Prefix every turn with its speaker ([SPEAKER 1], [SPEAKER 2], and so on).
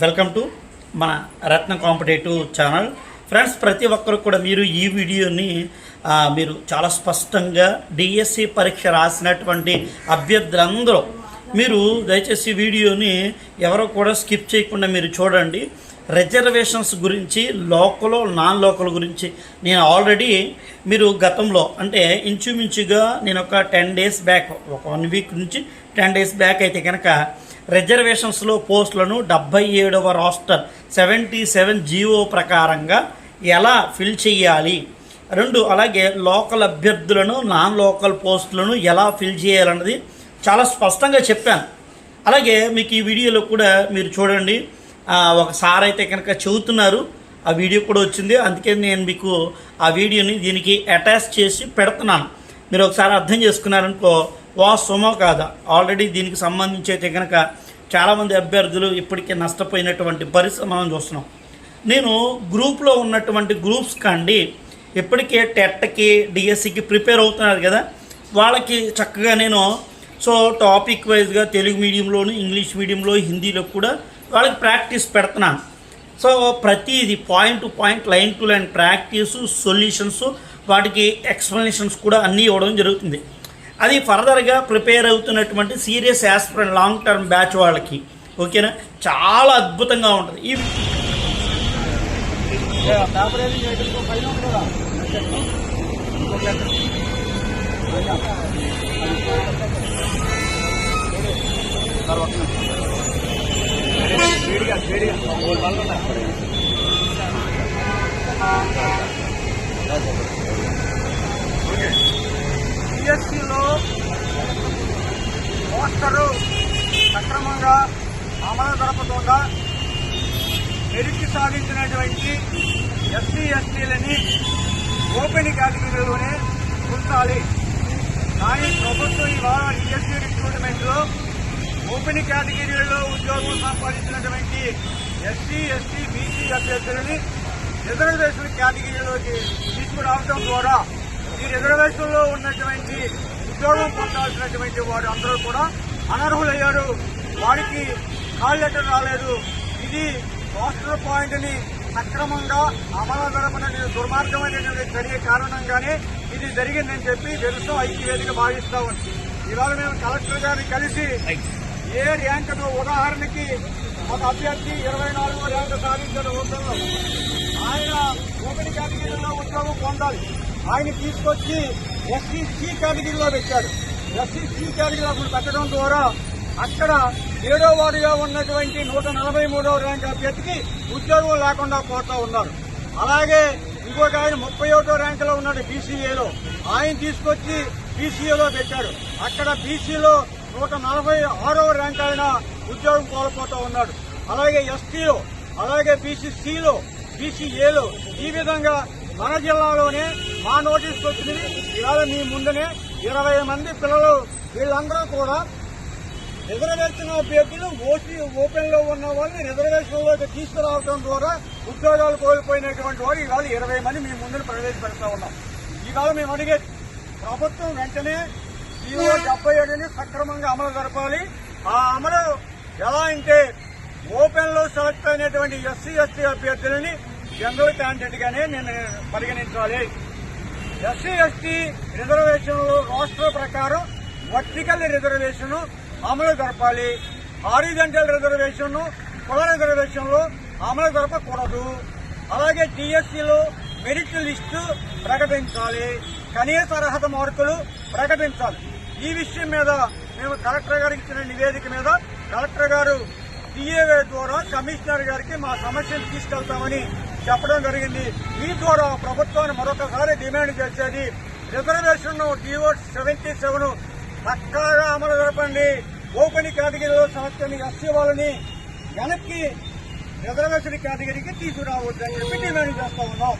[SPEAKER 1] Welcome to మన రత్న competitive channel. Friends ప్రతి ఒక్కరు కూడా మీరు ఈ వీడియోని మీరు చాలా స్పష్టంగా డిఎస్సి పరీక్ష రాసినటువంటి అభ్యర్థులందరూ మీరు దయచేసి వీడియోని ఎవరో కూడా స్కిప్ చేయకుండా మీరు చూడండి. రిజర్వేషన్స్ గురించి లోకల్ నాన్ లోకల్ గురించి నేను ఆల్రెడీ మీరు గతంలో అంటే ఇంచుమించుగా నేను ఒక టెన్ డేస్ బ్యాక్ ఒక వన్ వీక్ నుంచి టెన్ డేస్ బ్యాక్ అయితే కనుక రిజర్వేషన్స్లో పోస్టులను డెబ్బై ఏడవ రాస్టర్ సెవెంటీ సెవెన్ జీవో ప్రకారంగా ఎలా ఫిల్ చేయాలి? రెండు అలాగే లోకల్ అభ్యర్థులను నాన్ లోకల్ పోస్టులను ఎలా ఫిల్ చేయాలన్నది చాలా స్పష్టంగా చెప్పాను. అలాగే మీకు ఈ వీడియోలో కూడా మీరు చూడండి. ఒక సార్ అయితే కనుక చెబుతున్నారు. ఆ వీడియో కూడా వచ్చింది. అందుకే నేను మీకు ఆ వీడియోని దీనికి అటాచ్ చేసి పెడుతున్నాను. మీరు ఒకసారి అర్థం చేసుకున్నారనుకో వాస్తవమో కాదా? ఆల్రెడీ దీనికి సంబంధించి అయితే కనుక చాలామంది అభ్యర్థులు ఇప్పటికే నష్టపోయినటువంటి పరిస్థితి మనం చూస్తున్నాం. నేను గ్రూప్లో ఉన్నటువంటి గ్రూప్స్ కండి ఇప్పటికే టెట్కి డిఎస్సికి ప్రిపేర్ అవుతున్నారు కదా? వాళ్ళకి చక్కగా నేను సో టాపిక్ వైజ్గా తెలుగు మీడియంలోను ఇంగ్లీష్ మీడియంలో హిందీలో కూడా వాళ్ళకి ప్రాక్టీస్ పెడుతున్నాను. సో ప్రతిది point to point line to line practice solutions వాటికి ఎక్స్ప్లెనేషన్స్ కూడా అన్నీ ఇవ్వడం జరుగుతుంది. అది ఫర్దర్గా ప్రిపేర్ అవుతున్నటువంటి serious aspirant long term batch వాళ్ళకి. ఓకేనా? చాలా అద్భుతంగా ఉంటుంది. ఈ
[SPEAKER 2] జిఎస్టీలో పోస్టరు సక్రమంగా అమలు జరపకుండా మెరిట్ సాధించినటువంటి ఎస్సీ ఎస్టీలని ఓపెన్ కేటగిరీలోనే ఉంచాలి. కానీ ప్రభుత్వం ఇవాళ జిఎస్టీ రిక్రూట్మెంట్లో ఓపెన్ కేటగిరీలో ఉద్యోగం సంపాదించినటువంటి ఎస్సీ ఎస్టీ బీసీ అభ్యర్థులని రిజర్వేషన్ కేటగిరీలోకి తీసుకురావడం ద్వారా ఈ రిజర్వేషన్లో ఉన్నటువంటి ఉద్యోగం పొందాల్సినటువంటి వారు అందరూ కూడా అనర్హులయ్యారు. వారికి కాల్ లెటర్ రాలేదు. ఇది పోస్టర్ పాయింట్ని సక్రమంగా అమలు జరపన దుర్మార్గమైనటువంటి చర్య కారణంగానే ఇది జరిగిందని చెప్పి తెలుసు ఐక్యవేదిక భావిస్తా ఉంది. ఇవాళ మేము కలెక్టర్ గారిని కలిసి ఏ ర్యాంకును ఉదాహరణకి ఒక అభ్యర్థి ఇరవై నాలుగో ర్యాంకు సాధించిన ఉద్యోగం ఆయన ఒకటి కేటగిరీలో ఉద్యోగం పొందాలి. ఆయన తీసుకొచ్చి ఎస్సీ సి కేటగిరీలో పెట్టాడు. ఎస్సీ సి కేటగిరీలో అప్పుడు పెట్టడం ద్వారా అక్కడ ఏడో వారుగా ఉన్నటువంటి నూట నలభై మూడవ ర్యాంక్ అభ్యర్థికి ఉద్యోగం లేకుండా పోతా ఉన్నారు. అలాగే ఇంకొక ఆయన ముప్పై ఒకటో ర్యాంకులో ఉన్నాడు బీసీఏలో. ఆయన తీసుకొచ్చి బీసీఏలో పెట్టాడు. అక్కడ బీసీలో నూట నలభై ఆరవ ర్యాంక్ ఆయన ఉద్యోగం కోల్పోతూ ఉన్నాడు. అలాగే ఎస్టీలో అలాగే బీసీసీలో బీసీఏలో ఈ విధంగా మన జిల్లాలోనే మా నోటీస్కి వచ్చింది. ఇవాళ మీ ముందునే ఇరవై మంది పిల్లలు వీళ్ళందరూ కూడా రిజర్వేషన్ అభ్యర్థులు ఓటీ ఓపెన్లో ఉన్న వాళ్ళని రిజర్వేషన్లోకి తీసుకురావడం ద్వారా ఉద్యోగాలు కోల్పోయినటువంటి వారు ఇవాళ ఇరవై మంది మీ ముందు ప్రవేశపెడతా ఉన్నాం. ఇవాళ మేము అడిగేది ప్రభుత్వం వెంటనే ఈవో డెబ్బై ఏడుని సక్రమంగా అమలు జరపాలి. ఆ అమలు ఎలా అంటే ఓపెన్లో సెలెక్ట్ అయినటువంటి ఎస్సీ ఎస్టీ అభ్యర్థులని జనరల్ క్యాండిడేట్ గానే నేను పరిగణించాలి. ఎస్సీ ఎస్టీ రిజర్వేషన్లు రాష్ట్ర ప్రకారం వర్టికల్ రిజర్వేషన్ అమలు జరపాలి. హారిజెంటల్ రిజర్వేషన్ కుల రిజర్వేషన్లు అమలు జరపకూడదు. అలాగే డిఎస్సిలో మెరిట్ లిస్టు ప్రకటించాలి. కనీస అర్హత మార్కులు ప్రకటించాలి. ఈ విషయం మీద మేము కలెక్టర్ గారికి ఇచ్చిన నివేదిక మీద కలెక్టర్ గారు టీఏవే ద్వారా కమిషనర్ గారికి మా సమస్యను తీసుకెళ్తామని చెప్పడం జరిగింది. ఈ ద్వారా ప్రభుత్వాన్ని మరొకసారి డిమాండ్ చేసేది రిజర్వేషన్ డిఓ సెవెంటీ సెవెన్ పక్కాగా అమలు జరపండి. ఓపెన్ కేటగిరీలో సంస్థని ఎస్సీ వాళ్ళని వెనక్కి రిజర్వేషన్ కేటగిరీకి తీసుకురావద్దని చెప్పి డిమాండ్ చేస్తా ఉన్నాం.